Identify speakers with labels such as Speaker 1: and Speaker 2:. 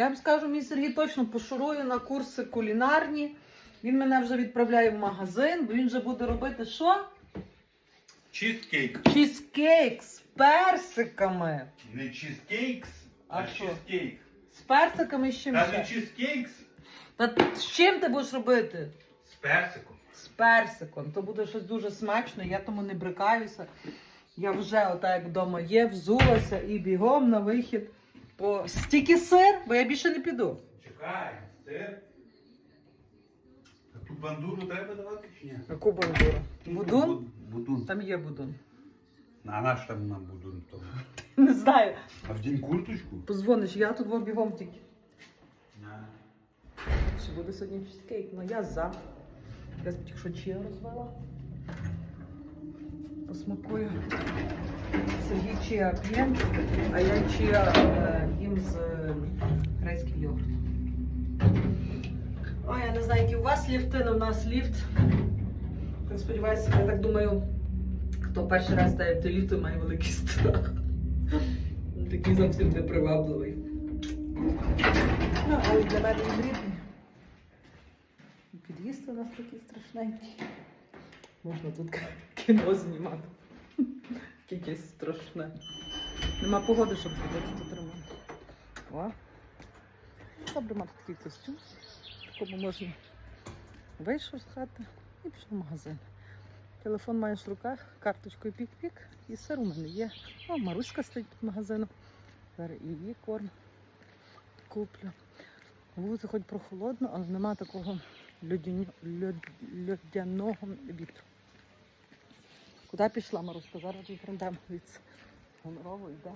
Speaker 1: Я вам скажу, мій Сергій точно пошурує на курси кулінарні. Він мене вже відправляє в магазин, бо він вже буде робити що?
Speaker 2: Чизкейк.
Speaker 1: Чізкейк з персиками.
Speaker 2: Не чизкейкс,
Speaker 1: А
Speaker 2: а,
Speaker 1: що?
Speaker 2: чизкейк.
Speaker 1: З персиками з чим
Speaker 2: Каже
Speaker 1: ще?
Speaker 2: чизкейкс
Speaker 1: Та з чим ти будеш робити?
Speaker 2: з персиком.
Speaker 1: З персиком. То буде щось дуже смачно, я тому не брикаюся. Я вже отак як вдома є, взулася і бігом на вихід. По стільки сир, бо я більше не піду.
Speaker 2: Чекай, сир. А тут бандуру треба давати чи ні?
Speaker 1: Яку бандуру? Будун?
Speaker 2: Будун.
Speaker 1: Там є будун.
Speaker 2: А наш там нам будун тому.
Speaker 1: Не знаю.
Speaker 2: А вдінь курточку?
Speaker 1: Позвониш, я тут во бігом тільки.
Speaker 2: На.
Speaker 1: Чи буде сьогодні чизкейк? Ну я за. Я тільки що чия розвела. Посмакую. Сергій чия п'є, а я чия е, їм з е, грецьким йогуртом. Ой, я не знаю, які у вас ліфти, але у нас ліфт. Я сподіваюся, я так думаю, хто перший раз стає в ліфт, має великий страх. Такий зовсім непривабливий. Ну, але для мене він рідний. Під'їзд у нас такий страшненький. Можна тут кіно знімати. Якесь страшне. Нема погоди, щоб зробити тут ремонт. О. Добре мати такий костюм. В якому можна вийшов з хати і пішов в магазин. Телефон маєш в руках, карточкою пік-пік, і сир у мене є. О, Маруська стоїть під магазином. Зараз її корм куплю. На вулиці хоч прохолодно, але нема такого льодяного вітру. Куди пішла Маруська? Зараз відкрадемо від гонорову йде.